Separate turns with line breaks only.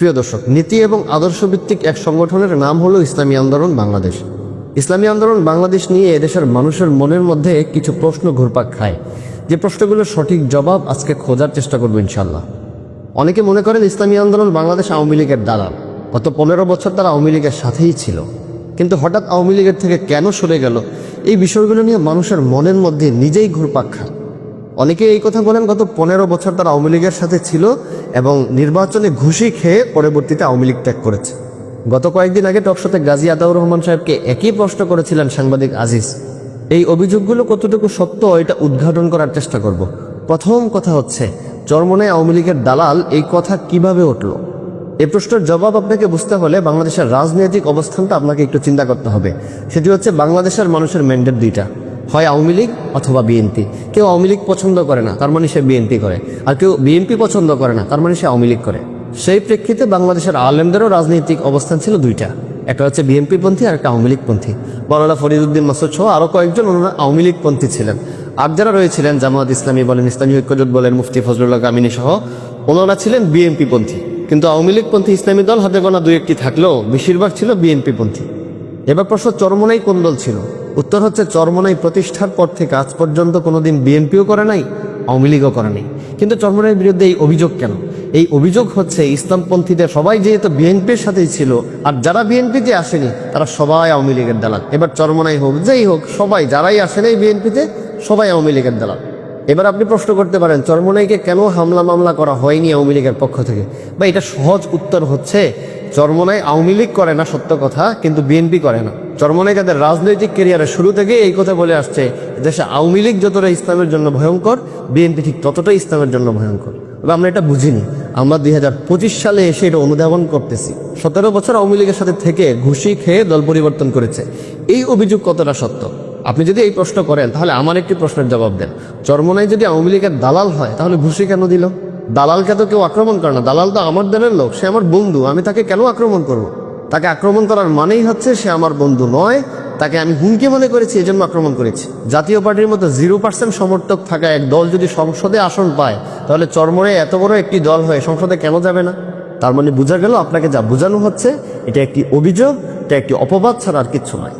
প্রিয় দর্শক, নীতি এবং আদর্শ ভিত্তিক এক সংগঠনের নাম হলো ইসলামী আন্দোলন বাংলাদেশ। ইসলামী আন্দোলন বাংলাদেশ নিয়ে এদেশের মানুষের মনের মধ্যে কিছু প্রশ্ন ঘুরপাক খায়। যে প্রশ্নগুলোর সঠিক জবাব আজকে খোঁজার চেষ্টা করব ইনশাল্লাহ অনেকে মনে করেন ইসলামী আন্দোলন বাংলাদেশ আওয়ামী লীগের দালাল। গত পনেরো বছর তারা আওয়ামী লীগের সাথেই ছিল। কিন্তু হঠাৎ আওয়ামী লীগের থেকে কেন সরে গেল? এই বিষয়গুলো নিয়ে মানুষের মনের মধ্যে নিজেই ঘুরপাক খায়। অনেকে এই কথা বলেন, গত পনেরো বছর তারা আওয়ামী লীগের সাথে ছিল এবং নির্বাচনে ঘুষি খেয়ে পরবর্তীতে আওয়ামী লীগ ত্যাগ করেছে। গত কয়েকদিন আগে টকশোতে গাজী আতাউর রহমান সাহেবকে একই প্রশ্ন করেছিলেন সাংবাদিক আজিজ। এই অভিযোগগুলো কতটুকু সত্য, এটা উদ্ঘাটন করার চেষ্টা করব। প্রথম কথা হচ্ছে, চরমনায় আওয়ামী লীগের দালাল এই কথা কীভাবে উঠল? এই প্রশ্নের জবাব আপনাকে বুঝতে হলে বাংলাদেশের রাজনৈতিক অবস্থানটা আপনাকে একটু চিন্তা করতে হবে। সেটি হচ্ছে বাংলাদেশের মানুষের ম্যান্ডেট দুইটা। হয় আওয়ামী লীগ অথবা বিএনপি। কেউ আওয়ামী লীগ পছন্দ করে না, তার মানে সে বিএনপি করে। আর কেউ বিএনপি পছন্দ করে না, তার মানে সে আওয়ামী লীগ করে। সেই প্রেক্ষিতে বাংলাদেশের আলেমদেরও রাজনৈতিক অবস্থান ছিল দুইটা। একটা হচ্ছে বিএনপি পন্থী আর একটা আওয়ামী লীগ পন্থী বলালা ফরিদুদ্দিন মাসুদ সহ আরও কয়েকজন ওনারা আওয়ামী লীগ পন্থী ছিলেন। আর যারা রয়েছিলেন জামাত ইসলামী বলেন, ইসলামী ঐক্যজোট বলেন, মুফতি ফজলুল্লাহ কামিনী সহ, ওনারা ছিলেন বিএনপি পন্থী কিন্তু আওয়ামী লীগ পন্থী ইসলামী দল হাতে গোনা দুই একটি থাকলেও বেশিরভাগ ছিল বিএনপি পন্থী এবার প্রশ্ন চরমনাই কোন দল ছিল? উত্তর হচ্ছে চরমনাই প্রতিষ্ঠার পর থেকে আজ পর্যন্ত কোনোদিন বিএনপিও করে নাই, আওয়ামী লীগও করে নাই। কিন্তু চরমনাইয়ের বিরুদ্ধে এই অভিযোগ কেন? এই অভিযোগ হচ্ছে ইসলামপন্থীদের সবাই যেহেতু বিএনপির সাথেই ছিল, আর যারা বিএনপিতে আসেনি, তারা সবাই আওয়ামী লীগের দালাল। এবার চরমনাই হোক, যেই হোক, সবাই, যারাই আসেনি বিএনপিতে, সবাই আওয়ামী লীগের দালাল। এবার আপনি প্রশ্ন করতে পারেন, চরমনাইকে কেন হামলা মামলা করা হয়নি আওয়ামী লীগের পক্ষ থেকে? বা এটা সহজ উত্তর হচ্ছে, চরমনাই আওয়ামী লীগ করে না, সত্য কথা, কিন্তু বিএনপি করে না। চরমনাই তাদের রাজনৈতিক কেরিয়ারের শুরু থেকে এই কথা বলে আসছে দেশে আওয়ামী লীগ যতটা ইসলামের জন্য ভয়ঙ্কর, বিএনপি ঠিক ততটাই ইসলামের জন্য ভয়ঙ্কর। তবে আমরা এটা বুঝিনি। আমরা দুই হাজার পঁচিশ সালে এসে এটা অনুধাবন করতেছি। সতেরো বছর আওয়ামী লীগের সাথে থেকে ঘুষি খেয়ে দল পরিবর্তন করেছে। এই অভিযোগ কতটা সত্য? আপনি যদি এই প্রশ্ন করেন, তাহলে আমার একটি প্রশ্নের জবাব দেন। চরমনাই যদি আওয়ামী লীগের দালাল হয়, তাহলে ঘুষি কেন দিল? দালালকে তো কেউ আক্রমণ করে না। দালাল তো আমার দেনের লোক, সে আমার বন্ধু, আমি তাকে কেন আক্রমণ করব? তাকে আক্রমণ করার মানেই হচ্ছে সে আমার বন্ধু নয়, তাকে আমি হুমকি মনে করেছি, এজন্য আক্রমণ করেছি। জাতীয় পার্টির মতো জিরো পার্সেন্ট সমর্থক থাকা এক দল যদি সংসদে আসন পায়, তাহলে চরমনে এত বড় একটি দল হয়ে সংসদে কেন যাবে না? তার মানে বোঝা গেল আপনাকে যা বোঝানো হচ্ছে, এটা একটি অভিযোগ, এটা একটি অপবাদ ছাড়া আর কিচ্ছু নয়।